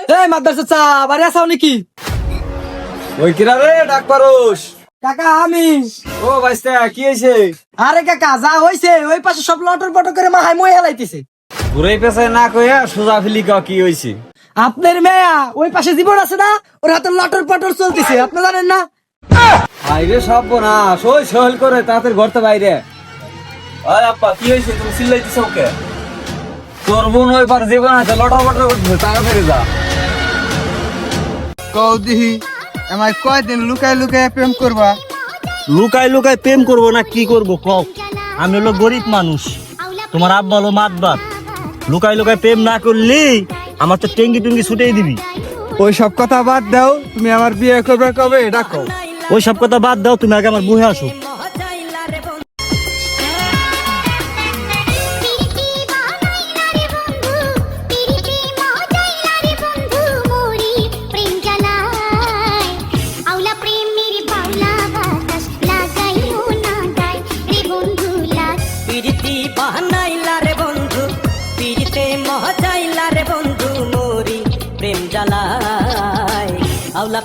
এই মাদ্রাস চাচা বাড়ি আসাও নাকি? ওই কিরা রে ডাক পারোস। কাকা আমি। ও বাইস্তা কি হয়েছে আরে কাকা যা হইছে ওই পাশে সব লটর পটর করে মাহাই মই হেলাইতেছে। ঘুরে পেছায় না কইয়া সোজা ফিলি ক কি হয়েছে আপনার মেয়া ওই পাশে জীবন আছে না ওর হাতে লটর পটর চলতেছে আপনি জানেন না? আইরে সব না সই সহল করে তাদের ঘর তো বাইরে। আরে আপা কি হয়েছে তুমি চিল্লাইতেছ ওকে? তোর বোন ওই পার জীবন আছে লটর বটর করতেছে টাকা ফেরে যা কৌদিহি আমায় কয়দিন লুকায় লুকায় প্রেম করবা? লুকায় লুকায় প্রেম করব না কি করব কও? আমি হলো গরিব মানুষ তোমার আব্বা হলো মাতবার। লুকাই লুকায় প্রেম না করলি আমার তো টেঙ্গি টুঙ্গি ছুটেই দিবি। ওই সব কথা বাদ দাও তুমি আমার বিয়ে করবে কবে ডাকো ওই সব কথা বাদ দাও তুমি আগে আমার বুহে আসো।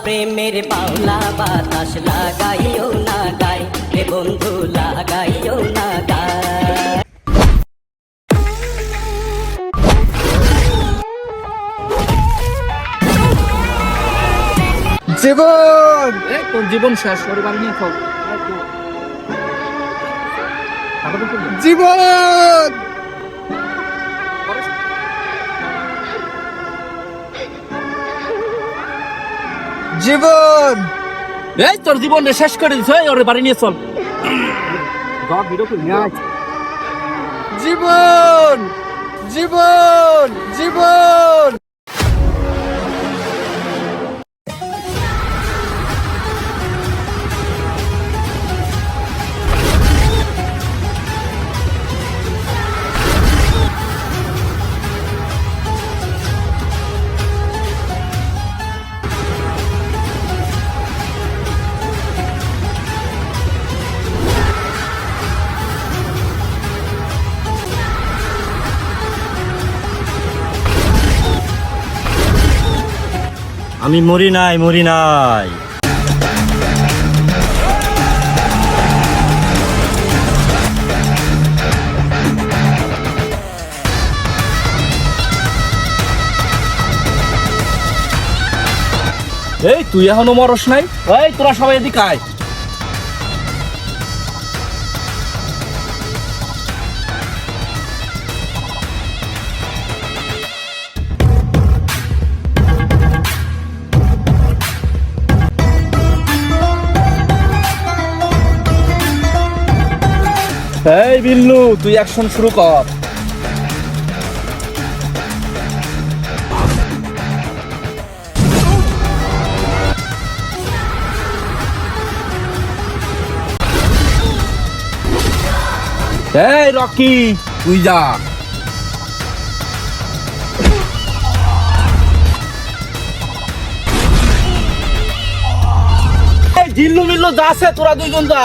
প্রেমের পাওলা বাতাস লাগাইও না গায় রে বন্ধু লাগাইও না গায় জীবন! তোর জীবন শেষ নিয়ে খাও জীবন! জীবন। এই তোর জীবন শেষ করে দিছ ওর বাড়ি নিয়ে চল। জীবন জীবন জীবন। আমি মরি নাই মরি নাই। এই, তুই এখনও মরস নাই? এই, তোরা সবাই এদিকে আয়। এই বিল্লু, তুই অ্যাকশন শুরু কর। এই রকি, তুই যা। জিল্লু মিল্লু, যা আছে তোরা দুইজন যা।